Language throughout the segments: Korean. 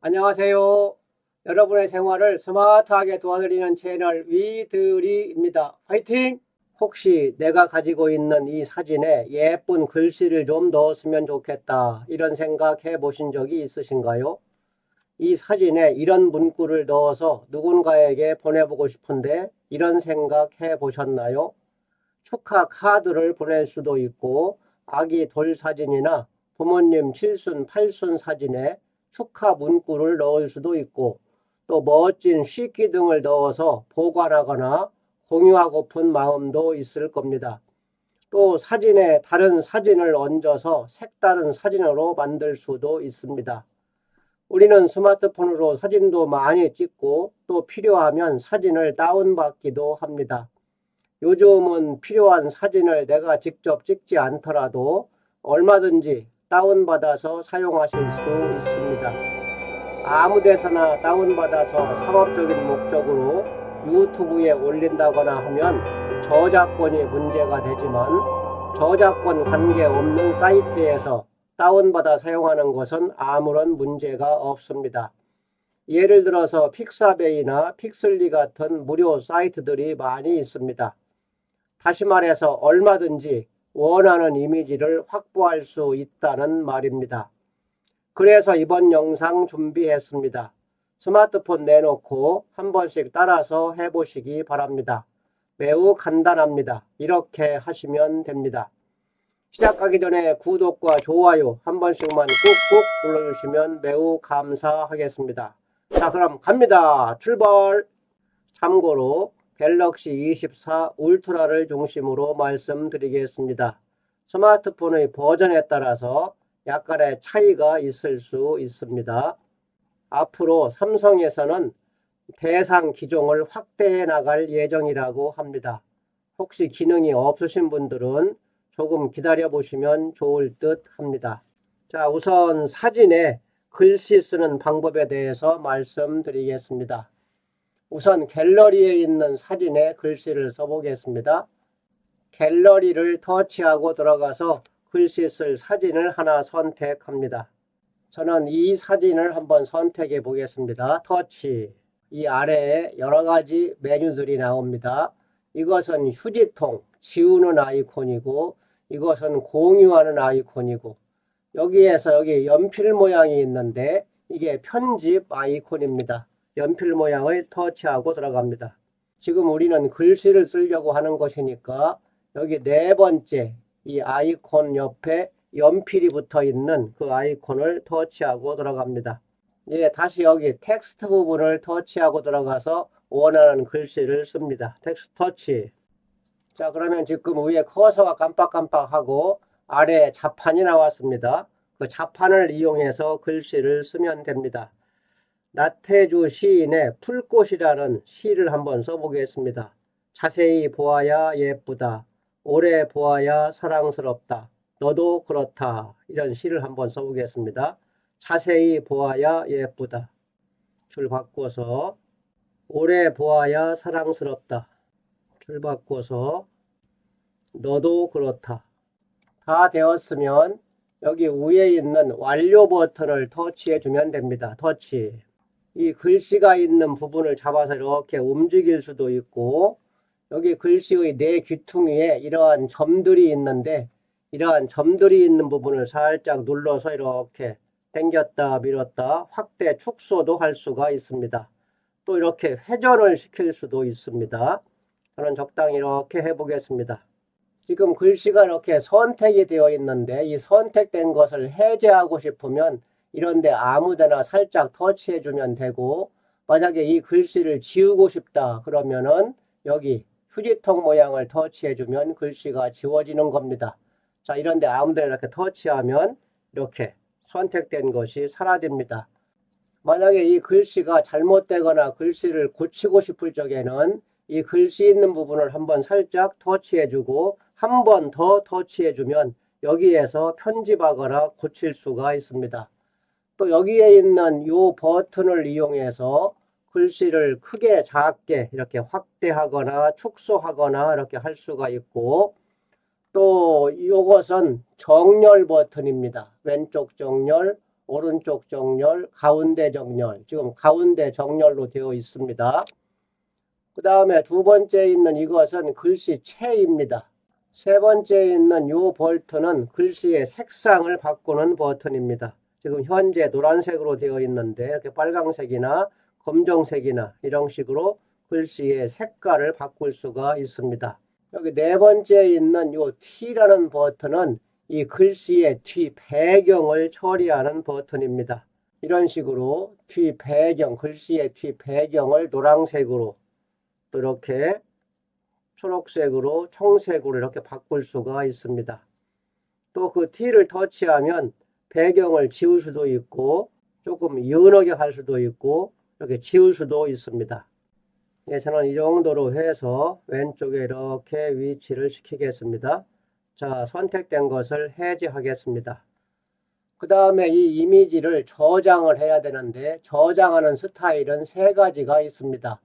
안녕하세요. 여러분의 생활을 스마트하게 도와드리는 채널 위드리입니다. 화이팅! 혹시 내가 가지고 있는 이 사진에 예쁜 글씨를 좀 넣었으면 좋겠다. 이런 생각 해 보신 적이 있으신가요? 이 사진에 이런 문구를 넣어서 누군가에게 보내보고 싶은데 이런 생각 해 보셨나요? 축하 카드를 보낼 수도 있고 아기 돌 사진이나 부모님 칠순 팔순 사진에 축하 문구를 넣을 수도 있고 또 멋진 식기 등을 넣어서 보관하거나 공유하고픈 마음도 있을 겁니다. 또 사진에 다른 사진을 얹어서 색다른 사진으로 만들 수도 있습니다. 우리는 스마트폰으로 사진도 많이 찍고 또 필요하면 사진을 다운받기도 합니다. 요즘은 필요한 사진을 내가 직접 찍지 않더라도 얼마든지 다운받아서 사용하실 수 있습니다. 아무 데서나 다운받아서 상업적인 목적으로 유튜브에 올린다거나 하면 저작권이 문제가 되지만 저작권 관계없는 사이트에서 다운받아 사용하는 것은 아무런 문제가 없습니다. 예를 들어서 픽사베이나 픽슬리 같은 무료 사이트들이 많이 있습니다. 다시 말해서 얼마든지 원하는 이미지를 확보할 수 있다는 말입니다. 그래서 이번 영상 준비했습니다. 스마트폰 내놓고 한 번씩 따라서 해보시기 바랍니다. 매우 간단합니다. 이렇게 하시면 됩니다. 시작하기 전에 구독과 좋아요 한 번씩만 꾹꾹 눌러주시면 매우 감사하겠습니다. 자, 그럼 갑니다. 출발! 참고로 갤럭시 24 울트라를 중심으로 말씀드리겠습니다. 스마트폰의 버전에 따라서 약간의 차이가 있을 수 있습니다. 앞으로 삼성에서는 대상 기종을 확대해 나갈 예정이라고 합니다. 혹시 기능이 없으신 분들은 조금 기다려 보시면 좋을 듯 합니다. 자, 우선 사진에 글씨 쓰는 방법에 대해서 말씀드리겠습니다. 우선 갤러리에 있는 사진에 글씨를 써보겠습니다. 갤러리를 터치하고 들어가서 글씨 쓸 사진을 하나 선택합니다. 저는 이 사진을 한번 선택해 보겠습니다. 터치. 이 아래에 여러 가지 메뉴들이 나옵니다. 이것은 휴지통, 지우는 아이콘이고, 이것은 공유하는 아이콘이고, 여기에서 여기 연필 모양이 있는데, 이게 편집 아이콘입니다. 연필 모양을 터치하고 들어갑니다. 지금 우리는 글씨를 쓰려고 하는 것이니까, 여기 네 번째, 이 아이콘 옆에 연필이 붙어 있는 그 아이콘을 터치하고 들어갑니다. 예, 다시 여기 텍스트 부분을 터치하고 들어가서 원하는 글씨를 씁니다. 텍스트 터치. 자, 그러면 지금 위에 커서가 깜빡깜빡하고 아래 자판이 나왔습니다. 그 자판을 이용해서 글씨를 쓰면 됩니다. 나태주 시인의 풀꽃이라는 시를 한번 써보겠습니다. 자세히 보아야 예쁘다. 오래 보아야 사랑스럽다. 너도 그렇다. 이런 시를 한번 써보겠습니다. 자세히 보아야 예쁘다. 줄 바꿔서 오래 보아야 사랑스럽다. 줄 바꿔서 너도 그렇다. 다 되었으면 여기 위에 있는 완료 버튼을 터치해 주면 됩니다. 터치. 이 글씨가 있는 부분을 잡아서 이렇게 움직일 수도 있고 여기 글씨의 네 귀퉁이에 이러한 점들이 있는데 이러한 점들이 있는 부분을 살짝 눌러서 이렇게 당겼다 밀었다 확대 축소도 할 수가 있습니다. 또 이렇게 회전을 시킬 수도 있습니다. 저는 적당히 이렇게 해보겠습니다. 지금 글씨가 이렇게 선택이 되어 있는데 이 선택된 것을 해제하고 싶으면 이런데 아무데나 살짝 터치해 주면 되고 만약에 이 글씨를 지우고 싶다 그러면은 여기 휴지통 모양을 터치해 주면 글씨가 지워지는 겁니다. 자, 이런데 아무데나 이렇게 터치하면 이렇게 선택된 것이 사라집니다. 만약에 이 글씨가 잘못되거나 글씨를 고치고 싶을 적에는 이 글씨 있는 부분을 한번 살짝 터치해 주고 한 번 더 터치해 주면 여기에서 편집하거나 고칠 수가 있습니다. 또 여기에 있는 이 버튼을 이용해서 글씨를 크게 작게 이렇게 확대하거나 축소하거나 이렇게 할 수가 있고 또 이것은 정렬 버튼입니다. 왼쪽 정렬, 오른쪽 정렬, 가운데 정렬. 지금 가운데 정렬로 되어 있습니다. 그 다음에 두 번째 있는 이것은 글씨 체입니다. 세 번째 있는 요 버튼은 글씨의 색상을 바꾸는 버튼입니다. 지금 현재 노란색으로 되어 있는데 이렇게 빨강색이나 검정색이나 이런 식으로 글씨의 색깔을 바꿀 수가 있습니다. 여기 네 번째 있는 요 T라는 버튼은 이 글씨의 뒤 배경을 처리하는 버튼입니다. 이런 식으로 뒤 배경, 글씨의 뒤 배경을 노란색으로 또 이렇게 초록색으로 청색으로 이렇게 바꿀 수가 있습니다. 또 그 T를 터치하면 배경을 지울 수도 있고 조금 연하게 할 수도 있고 이렇게 지울 수도 있습니다. 예, 저는 이 정도로 해서 왼쪽에 이렇게 위치를 시키겠습니다. 자, 선택된 것을 해제하겠습니다. 그 다음에 이 이미지를 저장을 해야 되는데 저장하는 스타일은 세 가지가 있습니다.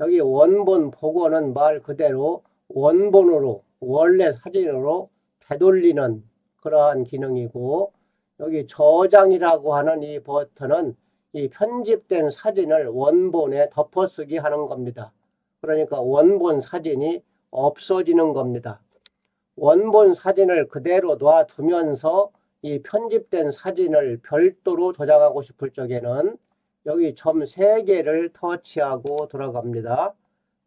여기 원본 복원은 말 그대로 원본으로 원래 사진으로 되돌리는 그러한 기능이고 여기 저장이라고 하는 이 버튼은 이 편집된 사진을 원본에 덮어쓰기 하는 겁니다. 그러니까 원본 사진이 없어지는 겁니다. 원본 사진을 그대로 놔두면서 이 편집된 사진을 별도로 저장하고 싶을 적에는 여기 점 3개를 터치하고 들어갑니다.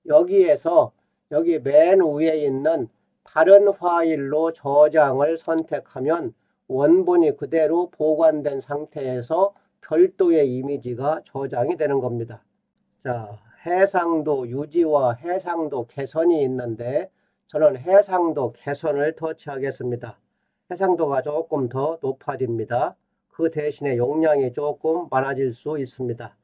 여기에서 여기 맨 위에 있는 다른 파일로 저장을 선택하면 원본이 그대로 보관된 상태에서 별도의 이미지가 저장이 되는 겁니다. 자, 해상도 유지와 해상도 개선이 있는데 저는 해상도 개선을 터치하겠습니다. 해상도가 조금 더 높아집니다. 그 대신에 용량이 조금 많아질 수 있습니다.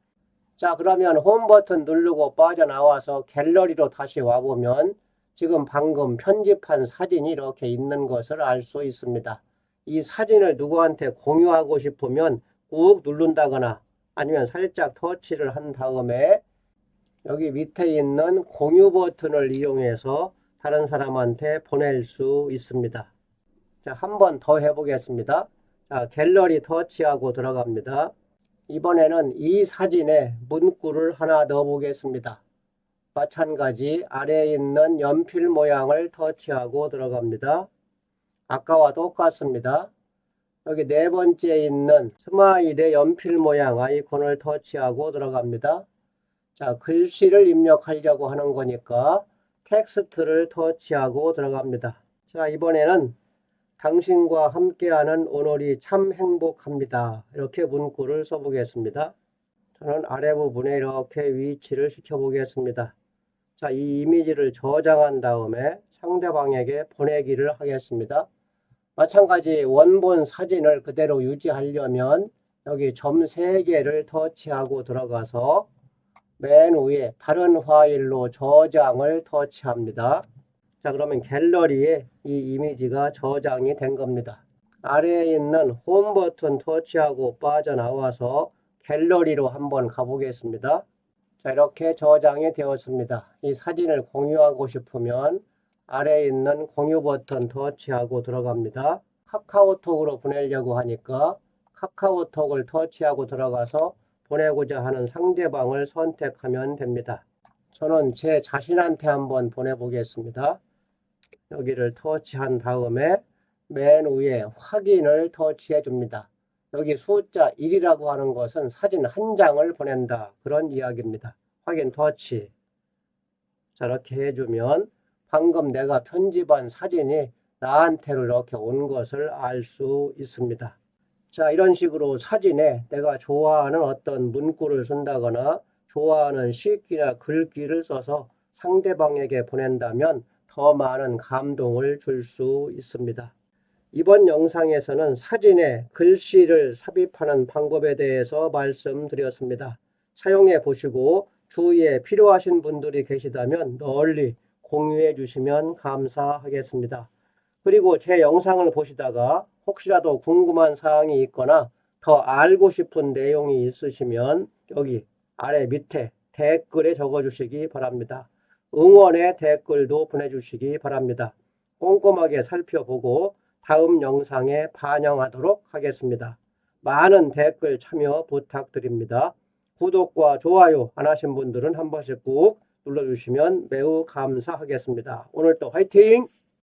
자, 그러면 홈 버튼 누르고 빠져나와서 갤러리로 다시 와보면 지금 방금 편집한 사진이 이렇게 있는 것을 알 수 있습니다. 이 사진을 누구한테 공유하고 싶으면 꾹 누른다거나 아니면 살짝 터치를 한 다음에 여기 밑에 있는 공유 버튼을 이용해서 다른 사람한테 보낼 수 있습니다. 자, 한 번 더 해보겠습니다. 자, 갤러리 터치하고 들어갑니다. 이번에는 이 사진에 문구를 하나 넣어 보겠습니다. 마찬가지 아래에 있는 연필 모양을 터치하고 들어갑니다. 아까와 똑같습니다. 여기 네 번째 있는 스마일의 연필 모양 아이콘을 터치하고 들어갑니다. 자, 글씨를 입력하려고 하는 거니까 텍스트를 터치하고 들어갑니다. 자, 이번에는 당신과 함께하는 오늘이 참 행복합니다. 이렇게 문구를 써보겠습니다. 저는 아래 부분에 이렇게 위치를 시켜보겠습니다. 자, 이 이미지를 저장한 다음에 상대방에게 보내기를 하겠습니다. 마찬가지 원본 사진을 그대로 유지하려면 여기 점 3개를 터치하고 들어가서 맨 위에 다른 파일로 저장을 터치합니다. 자, 그러면 갤러리에 이 이미지가 저장이 된 겁니다. 아래에 있는 홈 버튼 터치하고 빠져나와서 갤러리로 한번 가보겠습니다. 자, 이렇게 저장이 되었습니다. 이 사진을 공유하고 싶으면 아래에 있는 공유 버튼 터치하고 들어갑니다. 카카오톡으로 보내려고 하니까 카카오톡을 터치하고 들어가서 보내고자 하는 상대방을 선택하면 됩니다. 저는 제 자신한테 한번 보내보겠습니다. 여기를 터치한 다음에 맨 위에 확인을 터치해 줍니다. 여기 숫자 1이라고 하는 것은 사진 한 장을 보낸다. 그런 이야기입니다. 확인 터치. 자, 이렇게 해주면 방금 내가 편집한 사진이 나한테로 이렇게 온 것을 알 수 있습니다. 자, 이런 식으로 사진에 내가 좋아하는 어떤 문구를 쓴다거나 좋아하는 시기나 글귀를 써서 상대방에게 보낸다면 더 많은 감동을 줄 수 있습니다. 이번 영상에서는 사진에 글씨를 삽입하는 방법에 대해서 말씀드렸습니다. 사용해 보시고 주위에 필요하신 분들이 계시다면 널리 공유해 주시면 감사하겠습니다. 그리고 제 영상을 보시다가 혹시라도 궁금한 사항이 있거나 더 알고 싶은 내용이 있으시면 여기 아래 밑에 댓글에 적어 주시기 바랍니다. 응원의 댓글도 보내주시기 바랍니다. 꼼꼼하게 살펴보고 다음 영상에 반영하도록 하겠습니다. 많은 댓글 참여 부탁드립니다. 구독과 좋아요 안 하신 분들은 한 번씩 꾹 눌러주시면 매우 감사하겠습니다. 오늘도 화이팅!